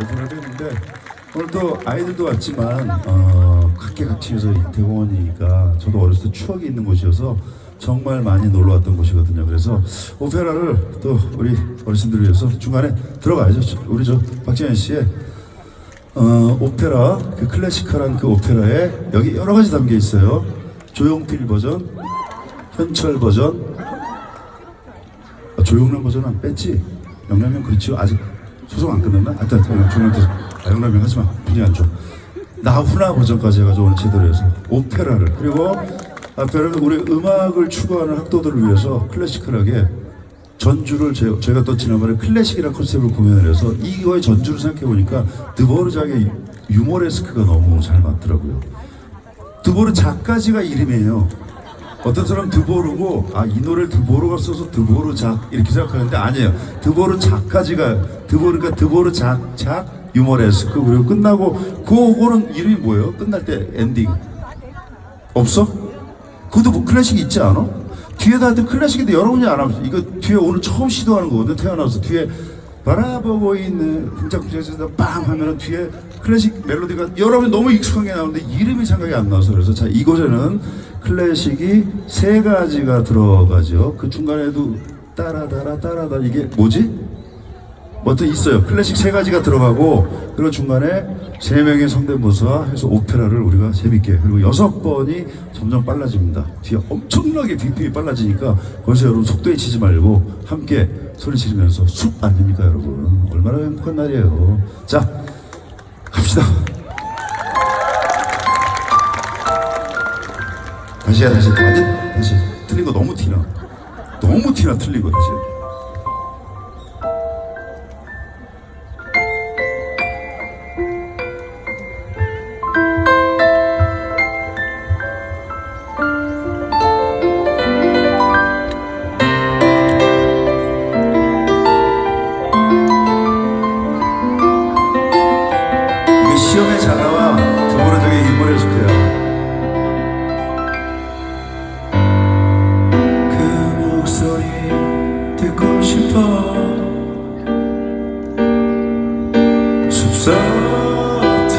오픈을 했는데 오늘 또 아이들도 왔지만 어, 각계각층에서 이 대공원이니까 저도 어렸을 때 추억이 있는 곳이어서 정말 많이 놀러 왔던 곳이거든요. 그래서 오페라를 또 우리 어르신들을 위해서 중간에 들어가야죠. 저- 우리 저 박지현 씨의 어, 오페라 그 클래시컬한 그 오페라에 여기 여러 가지 담겨 있어요. 조용필 버전, 현철 버전, 아, 조용남 버전 안 뺐지? 영남형 그렇죠? 아직 소송 안 끝났나? 하여튼 중간에 아, 영남형 하지 마 분위기 안 좋아 나훈아 버전까지 해가지고 오늘 제대로 해서 오페라를 그리고 앞에는 우리 음악을 추구하는 학도들을 위해서 클래시컬하게 전주를 제, 제가 또 지난번에 클래식이라는 컨셉을 공연을 해서 이거의 전주를 생각해보니까 드보르작의 유머레스크가 너무 잘 맞더라고요 드보르 작가지가 이름이에요. 어떤 사람 드보르고 아 이 노래를 드보르가 써서 드보르 작 이렇게 생각하는데 아니에요. 드보르 작가지가 드보르가 드보르 작작 유머레스크 그리고 끝나고 그거는 이름이 뭐예요? 끝날 때 엔딩 없어? 그것도 뭐 클래식이 있지 않아? 뒤에다 하여튼 클래식인데 여러분이 안 하면서 이거 뒤에 오늘 처음 시도하는 거거든 태어나서 뒤에 바라보고 있는 쿵짝쿵짝에서 빵 하면은 뒤에 클래식 멜로디가 여러분이 너무 익숙하게 나오는데 이름이 생각이 안 나서 그래서 자 이곳에는 클래식이 세 가지가 들어가죠 그 중간에도 따라따라 따라따라 이게 뭐지? 뭐또 있어요. 클래식 세 가지가 들어가고 그리고 중간에 세 명의 성대모사 해서 오페라를 우리가 재밌게 그리고 여섯 번이 점점 빨라집니다. 뒤에 엄청나게 BPM이 빨라지니까 거기서 여러분 속도에 치지 말고 함께 소리 지르면서 숲 아닙니까 여러분? 얼마나 행복한 날이에요. 자 갑시다. 다시야 다시 다시 틀린 거 너무 티나. 너무 티나 틀린 거 다시. 숲사트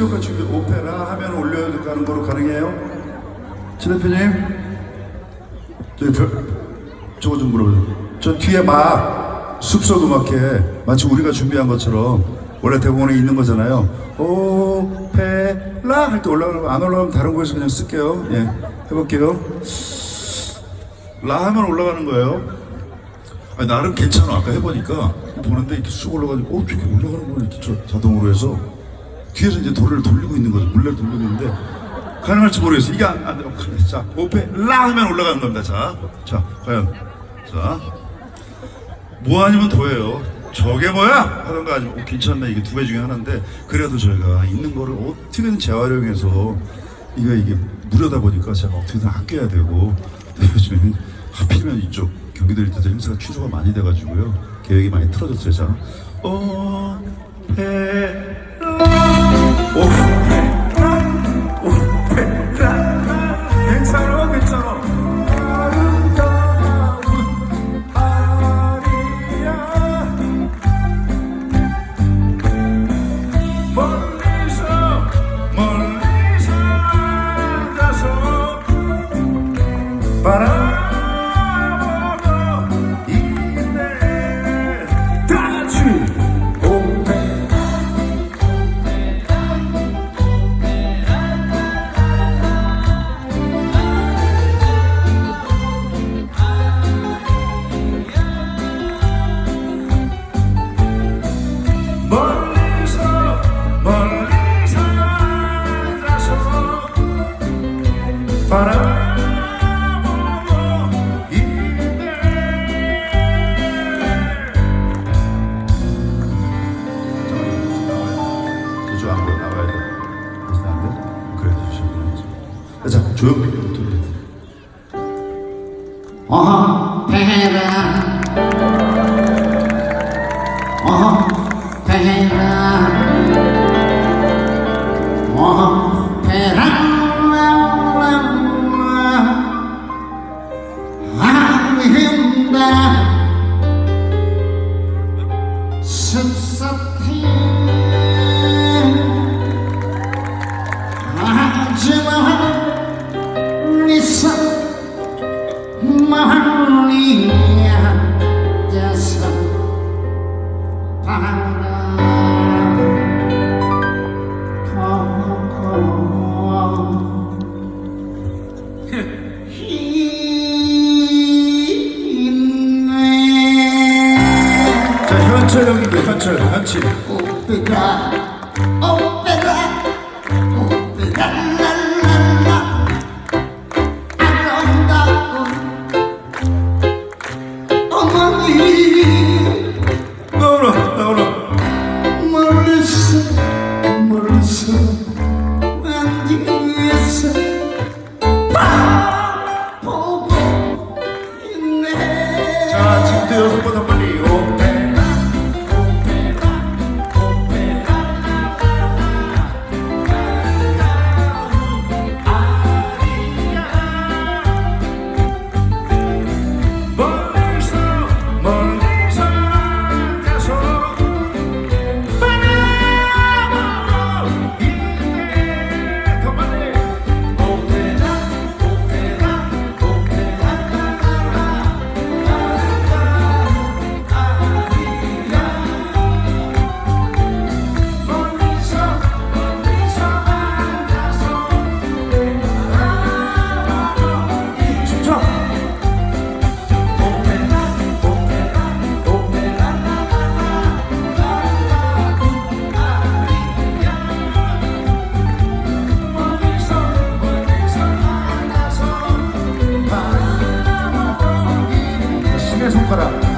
수효과 준비 오페라 하면 올려가는 거로 가능해요? 진 대표님, 저기 별, 저거 좀 물어보세요. 저 뒤에 막 숲속 음악회 마치 우리가 준비한 것처럼 원래 대공원에 있는 거잖아요. 오페라 할 때 올라가면 안 올라가면 다른 곳에서 그냥 쓸게요. 예, 해볼게요. 라 하면 올라가는 거예요. 아니, 나름 괜찮아. 아까 해보니까 보는데 이렇게 쑥 올라가지고 어, 저게 올라가는 거야. 이렇게 저 자동으로 해서 뒤에서 이제 도를 돌리고 있는 거죠. 물레를 돌리고 있는데 가능할지 모르겠어. 이게 안, 안 돼. 어, 그래. 자, 오페 라 하면 올라가는 겁니다. 자, 자, 과연. 자, 뭐 아니면 도예요. 저게 뭐야? 하던가 아니면 어, 괜찮네. 이게 두배 중에 하나인데 그래도 저희가 있는 거를 어떻게든 재활용해서 이거 이게 무료다 보니까 제가 어떻게든 아껴야 되고 요즘에는 하필이면 이쪽 경기도 일대 행사가 취소가 많이 돼가지고요 계획이 많이 틀어졌어요 자 오페라 오 습사티 신